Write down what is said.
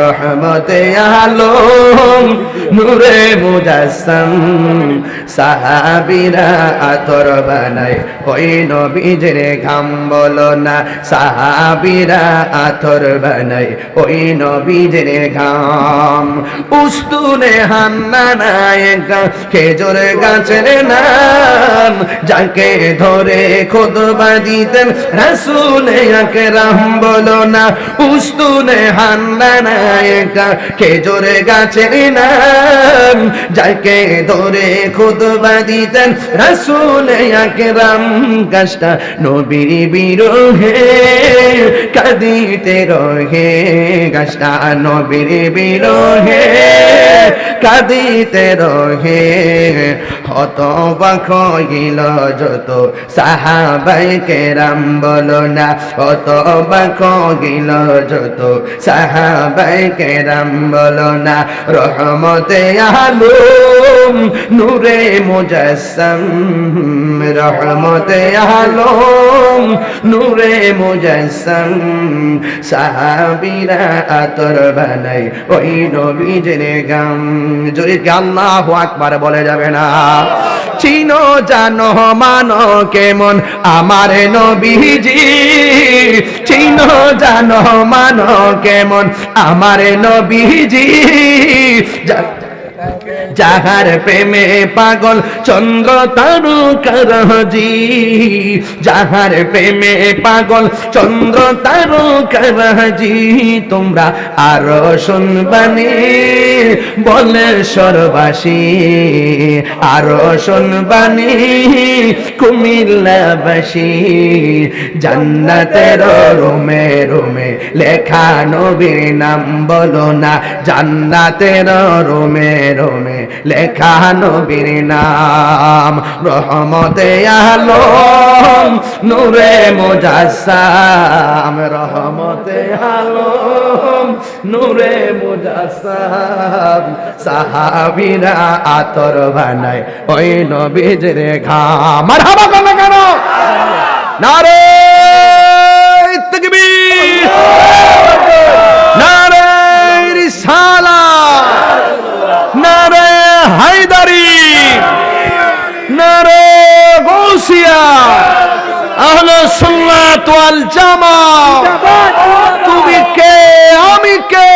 রহমতে আলম, নূরে মুজাসম, সাহাবিরা আতর বানায়। ওই নবীজের ঘাম বলো না, সাহাবিরা আতর বানায়। ওই নবীজের ঘাম উস্তুনে হান্না নায়ক খেজুর গাছের নাম যাকে ধরে খোদবা দিতেন রাসুলে আকরাম বলো না, উস্তুনে হান্না নায়ক খেজুর গাছের নাম। যাকে ধরে খুদবা দিতেন রাসুল আকরাম, গাছটা নবীর বিরোহে, কাঁদিতে রহে, গাছটা নবীর বিরোহে, কাঁদিতে রহে। হত বাখ গিল যত সাহাবাই কেরাম, বলো না। হত বাখ গিল যত সাহাবাই কেরাম, বলো না। রহমতে আলম, নূরে মুজাসম। রহমতে আলম নূরে মুজাসম সাহাবিরা আতর বানাই ওই নবীজের গাম জোরে আল্লাহ আকবার বলে যাবে না? চিনো জানো মানো কেমন আমার নবীজি? চিনো জানো মানো কেমন আমার নবীজি? যাহার প্রেমে পাগল চন্দ্র তারকারজি, যাহার প্রেমে পাগল চন্দ্র তারকারজি, তোমরা আরও শুনবানি বলে সরবাসী আরও শুনবানি কুমিল্লাবাসী, জান্নাতের রোমে রোমে লেখা নবীর নাম বলো না, জান্নাতের রোমে রোমে লেখা নবীর নাম। রহমতে আলম, নূরে মুজাসসাম। রহমতে আলম, নূরে মুজাসসাম। সাহাবীরা আতর বানায় ওই নবীজের ঘাম। মারহাবা কেন কেন? নারে তাকবীর নারে রিসালাত নারে হায়দারি নারে গৌসিয়া আহলে সুন্নাত ওয়াল জামা তুমি কে? আমি কে?